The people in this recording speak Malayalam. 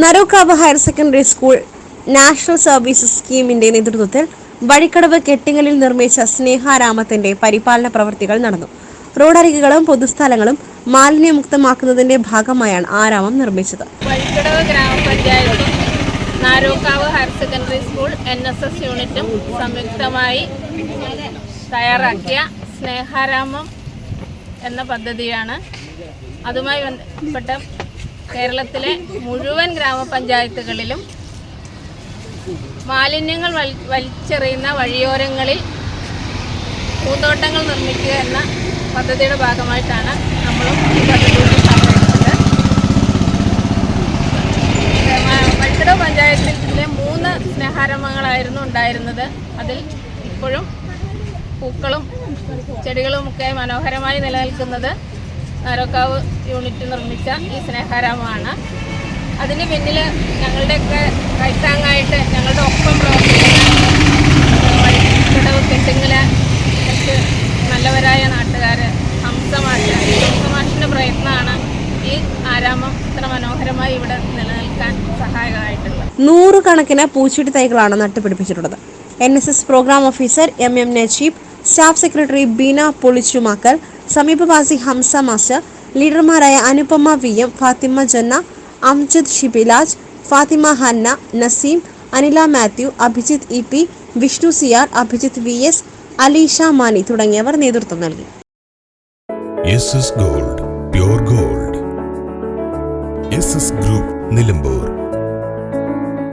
Narokkavu higher secondary school national services സ്കീമിന്റെ നേതൃത്വത്തിൽ വഴിക്കടവ് കെട്ടിങ്ങലിൽ നിർമ്മിച്ച സ്നേഹാരാമത്തിന്റെ പരിപാലന പ്രവൃത്തികൾ നടന്നു. റോഡരികുകളും പൊതുസ്ഥലങ്ങളും മാലിന്യമുക്തമാക്കുന്നതിന്റെ ഭാഗമായാണ് ആരാമം നിർമ്മിച്ചത്. Vazhikkadavu ഗ്രാമപഞ്ചായത്തും Narokkavu higher secondary school N S S യൂണിറ്റും സംയുക്തമായി തയ്യാറാക്കിയ സ്നേഹാരാമം എന്ന പദ്ധതിയാണ്. അതുമായി ബന്ധപ്പെട്ട കേരളത്തിലെ മുഴുവൻ ഗ്രാമപഞ്ചായത്തുകളിലും മാലിന്യങ്ങൾ വലിച്ചെറിയുന്ന വഴിയോരങ്ങളിൽ പൂന്തോട്ടങ്ങൾ നിർമ്മിക്കുക എന്ന പദ്ധതിയുടെ ഭാഗമായിട്ടാണ് നമ്മളും ഈ പദ്ധതിയിൽ സംഘടിപ്പിച്ചത് വഴിക്കടവ് പഞ്ചായത്തിലെ മൂന്ന് സ്നേഹാരംഭങ്ങളായിരുന്നു ഉണ്ടായിരുന്നത്. അതിൽ ഇപ്പോഴും പൂക്കളും ചെടികളുമൊക്കെ മനോഹരമായി നിലനിൽക്കുന്നത് നരോക്കാവ് യൂണിറ്റ് നിർമ്മിച്ച ഈ സ്നേഹാരാമമാണ്. അതിന് പിന്നിൽ ഞങ്ങളുടെയൊക്കെ കൈത്താങ്ങായിട്ട് ഞങ്ങളുടെ ഒപ്പം പ്രവർത്തിക്കുന്ന കെട്ടിങ്ങല നല്ലവരായ നാട്ടുകാർ ഹംസമാഷ് ഹംസമാഷിന്റെ പ്രയത്നമാണ് ഈ ആരാമം ഇത്ര മനോഹരമായി ഇവിടെ നിലനിൽക്കാൻ സഹായകമായിട്ടുള്ളത്. നൂറുകണക്കിന് പൂച്ചെടി തൈകളാണ് നട്ടുപിടിപ്പിച്ചിട്ടുള്ളത്. N S S programme officer M M Najeeb staff secretary Beena പൊളിച്ചുമാക്കൽ സമീപവാസി Hamza master ലീഡർമാരായ Anupama V M Fathima Janna Amjad Shibilaj Fathima Hanna Naseem Anila Mathew Abhijith E P Vishnu Siyar Abhijith V S Alisha Mani തുടങ്ങിയവർ നേതൃത്വം നൽകി. Gold gold. ഗ്രൂപ്പ് നിലമ്പൂർ.